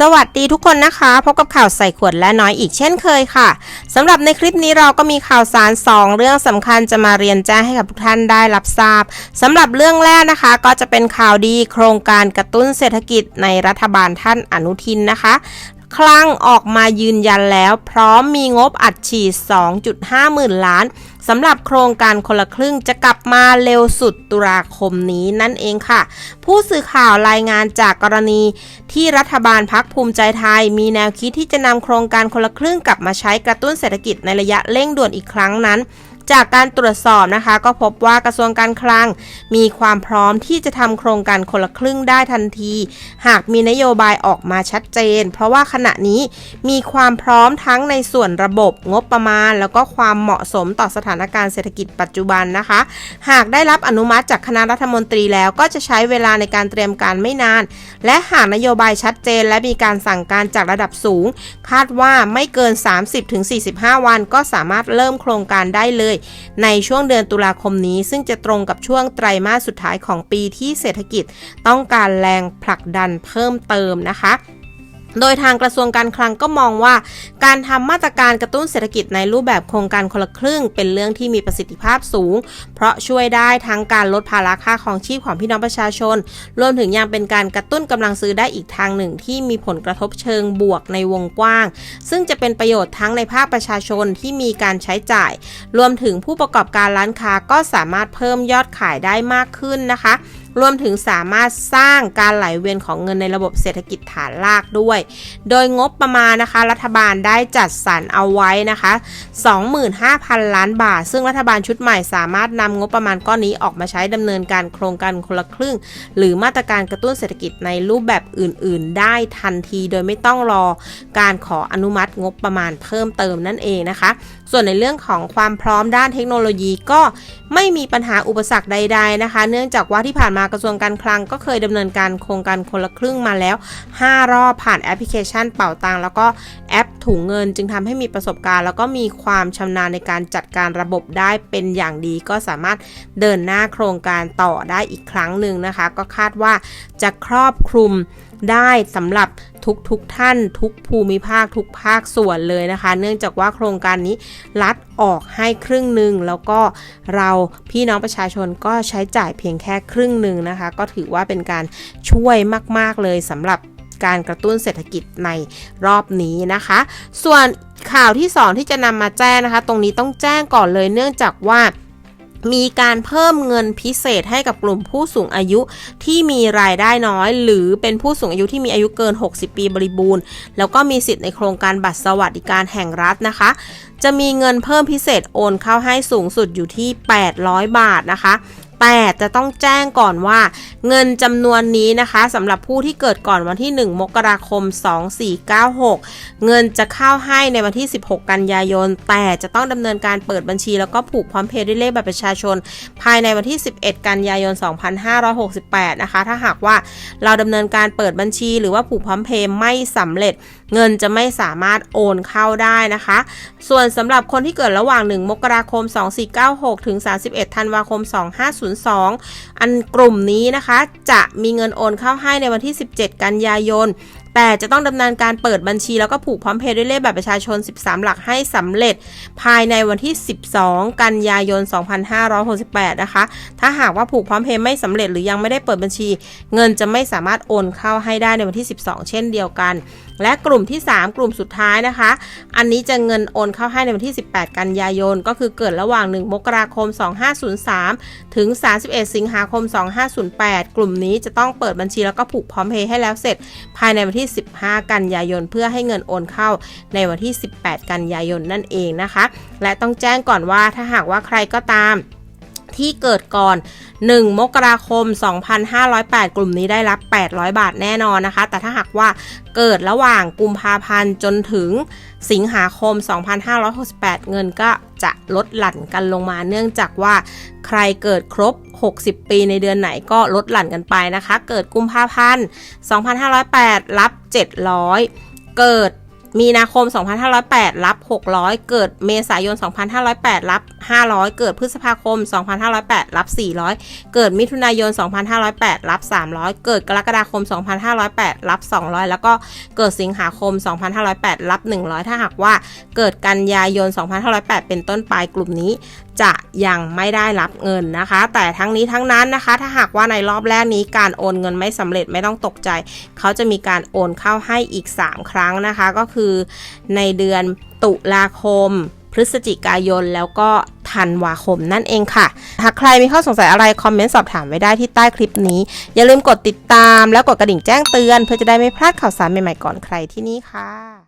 สวัสดีทุกคนนะคะ พบกับข่าวใส่ขวดและน้อยอีกเช่นเคยค่ะสำหรับในคลิปนี้เราก็มีข่าวสาร 2 เรื่องสำคัญจะมาเรียนแจ้งให้กับทุกท่านได้รับทราบสำหรับเรื่องแรกนะคะ ก็จะเป็นข่าวดีโครงการกระตุ้นเศรษฐกิจในรัฐบาลท่านอนุทินนะคะ คลังออกมายืนยันแล้ว พร้อมมีงบอัดฉีด 2.5 หมื่นล้านสำหรับโครงการคนละครึ่งจะกลับมาเร็วสุดตุลาคมนี้นั่นเองค่ะ ผู้สื่อข่าวรายงานจากกรณีที่รัฐบาลพักภูมิใจไทย มีแนวคิดที่จะนำโครงการคนละครึ่งกลับมาใช้กระตุ้นเศรษฐกิจในระยะเร่งด่วนอีกครั้งนั้น จากการตรวจสอบนะคะ ก็พบว่ากระทรวงการคลัง มีความพร้อมที่จะทำโครงการคนละครึ่งได้ทันที หากมีนโยบายออกมาชัดเจน เพราะว่าขณะนี้มีความพร้อมทั้งในส่วนระบบงบประมาณ แล้วก็ความเหมาะสมต่อสถานการณ์เศรษฐกิจปัจจุบันนะคะ หากได้รับอนุมัติจากคณะรัฐมนตรีแล้วก็จะใช้เวลาในการเตรียมการไม่นาน และหากนโยบายชัดเจน และมีการสั่งการจากระดับสูง คาดว่าไม่เกิน 30-45 วันก็สามารถเริ่มโครงการได้เลยในช่วงเดือนตุลาคมนี้ ซึ่งจะตรงกับช่วงไตรมาสสุดท้ายของปีที่เศรษฐกิจ ต้องการแรงผลักดันเพิ่มเติมนะคะ โดยทางกระทรวงการคลังก็มองว่า การทำมาตรการกระตุ้นเศรษฐกิจในรูปแบบโครงการคนละครึ่ง เป็นเรื่องที่มีประสิทธิภาพสูง เพราะช่วยได้ทั้งการลดภาระค่าของชีพของพี่น้องประชาชน รวมถึงยังเป็นการกระตุ้นกำลังซื้อได้อีกทางหนึ่ง ที่มีผลกระทบเชิงบวกในวงกว้าง ซึ่งจะเป็นประโยชน์ทั้งในภาคประชาชนที่มีการใช้จ่าย รวมถึงผู้ประกอบการร้านค้าก็สามารถเพิ่มยอดขายได้มากขึ้นนะคะ รวมถึงสามารถสร้างการไหลเวียนของเงินในระบบเศรษฐกิจฐานรากด้วย โดยงบประมาณนะคะ รัฐบาลได้จัดสรรเอาไว้นะคะ 25,000 ล้านบาท ซึ่งรัฐบาลชุดใหม่สามารถนำงบประมาณก้อนนี้ออกมาใช้ดำเนินการโครงการคนละครึ่ง หรือมาตรการกระตุ้นเศรษฐกิจในรูปแบบอื่น ๆ ได้ทันทีโดยไม่ต้องรอการขออนุมัติงบประมาณเพิ่มเติมนั่นเองนะคะ ส่วนในเรื่องของความพร้อมด้านเทคโนโลยีก็ไม่มีปัญหาอุปสรรคใด ๆนะคะ เนื่องจากว่าที่ผ่านมากระทรวงการคลังก็เคยดำเนินการโครงการคนละครึ่งมาแล้ว 5 รอบผ่านแอปพลิเคชันเป่าตังแล้วก็แอปถุงเงิน จึงทำให้มีประสบการณ์ แล้วก็มีความชำนาญในการจัดการระบบได้เป็นอย่างดี ก็สามารถเดินหน้าโครงการต่อได้อีกครั้งหนึ่งนะคะ ก็คาดว่าจะครอบคลุมได้สำหรับ ทุกๆทท่านทุกภูมิภาคทุกภาคส่วนเลยนะคะ เนื่องจากว่าโครงการนี้รัดออกให้ครึ่งหนึ่งแล้วก็เราพี่น้องประชาชนก็ใช้จ่ายเพียงแค่ครึ่งหนึ่งนะคะ ก็ถือว่าเป็นการช่วยมาก ๆ เลยสำหรับการกระตุ้นเศรษฐกิจในรอบนี้นะคะ ส่วนข่าวที่ 2 ที่จะนำมาแจ้งนะคะ ตรงนี้ต้องแจ้งก่อนเลยเนื่องจากว่า มีการเพิ่มเงินพิเศษให้กับกลุ่มผู้สูงอายุที่มีรายได้น้อย หรือเป็นผู้สูงอายุที่มีอายุเกิน 60 ปีบริบูรณ์ แล้วก็มีสิทธิ์ในโครงการบัตรสวัสดิการแห่งรัฐนะคะ จะมีเงินเพิ่มพิเศษโอนเข้าให้สูงสุดอยู่ที่ 800 บาทนะคะ แต่จะต้องแจ้งก่อนว่า เงินจำนวนนี้นะคะสำหรับผู้ที่เกิดก่อนวันที่ 1 มกราคม 2496 เงินจะเข้าให้ในวันที่ 16 กันยายน แต่จะต้องดำเนินการเปิดบัญชี แล้วก็ผูกพร้อมเพย์ด้วยเลขบัตรประชาชน ภายในวันที่ 11 กันยายน 2568 นะคะ ถ้าหากว่าเราดำเนินการเปิดบัญชี หรือว่าผูกพร้อมเพย์ไม่สำเร็จ เงินจะไม่สามารถโอนเข้าได้นะคะ ส่วนสำหรับคนที่เกิดระหว่าง 1 มกราคม 2496 ถึง 31 ธันวาคม 25 2502 อันกลุ่มนี้นะคะ จะมีเงินโอนเข้าให้ในวันที่ 17 กันยายน แต่จะต้องดำเนินการเปิดบัญชีแล้วก็ผูกพร้อมเพย์ด้วยเลขบัตรประชาชน 13 หลักให้สำเร็จ ภายในวันที่ 12 กันยายน 2568 นะคะ ถ้าหากว่าผูกพร้อมเพย์ไม่สำเร็จหรือยังไม่ได้เปิดบัญชี เงินจะไม่สามารถโอนเข้าให้ได้ในวันที่ 12 เช่นเดียวกัน และกลุ่มที่ 3 กลุ่มสุดท้ายนะคะ อันนี้จะเงินโอนเข้าให้ในวันที่ 18 กันยายน ก็คือเกิดระหว่าง 1 มกราคม 2503 ถึง 31 สิงหาคม 2508 กลุ่มนี้จะต้องเปิดบัญชีแล้วก็ผูกพร้อมเพย์ให้แล้วเสร็จ ภายในวันที่15 กันยายน เพื่อให้เงินโอนเข้าในวันที่ 18 กันยายนนั่นเองนะคะ และต้องแจ้งก่อนว่าถ้าหากว่าใครก็ตาม ที่เกิดก่อน 1 มกราคม 2508 กลุ่มนี้ได้รับ 800 บาทแน่นอนนะคะ แต่ถ้าหากว่าเกิดระหว่างกุมภาพันธ์จนถึงสิงหาคม 2568 เงินก็จะลดหลั่นกันลงมา เนื่องจากว่าใครเกิดครบ 60 ปีในเดือนไหนก็ลดหลั่นกันไปนะคะ เกิดกุมภาพันธ์ 2508 รับ 700 เกิด มีนาคม 2508 รับ 600 เกิดเมษายน 2508 รับ 500 เกิดพฤษภาคม 2508 รับ 400 เกิดมิถุนายน 2508 รับ 300 เกิดกรกฎาคม 2508 รับ 200 แล้วก็เกิดสิงหาคม 2508 รับ 100 ถ้าหากว่าเกิดกันยายน 2508 เป็นต้นไปกลุ่มนี้ จะยังไม่ได้รับเงินนะคะ แต่ทั้งนี้ทั้งนั้นนะคะ ถ้าหากว่าในรอบแรกนี้การโอนเงินไม่สำเร็จไม่ต้องตกใจ เขาจะมีการโอนเข้าให้อีก 3 ครั้งนะคะ ก็คือในเดือนตุลาคม พฤศจิกายนแล้วก็ธันวาคมนั่นเองค่ะ หากใครมีข้อสงสัยอะไร คอมเมนต์สอบถามไว้ได้ที่ใต้คลิปนี้ อย่าลืมกดติดตามแล้วกดกระดิ่งแจ้งเตือน เพื่อจะได้ไม่พลาดข่าวสารใหม่ๆก่อนใครที่นี่ค่ะ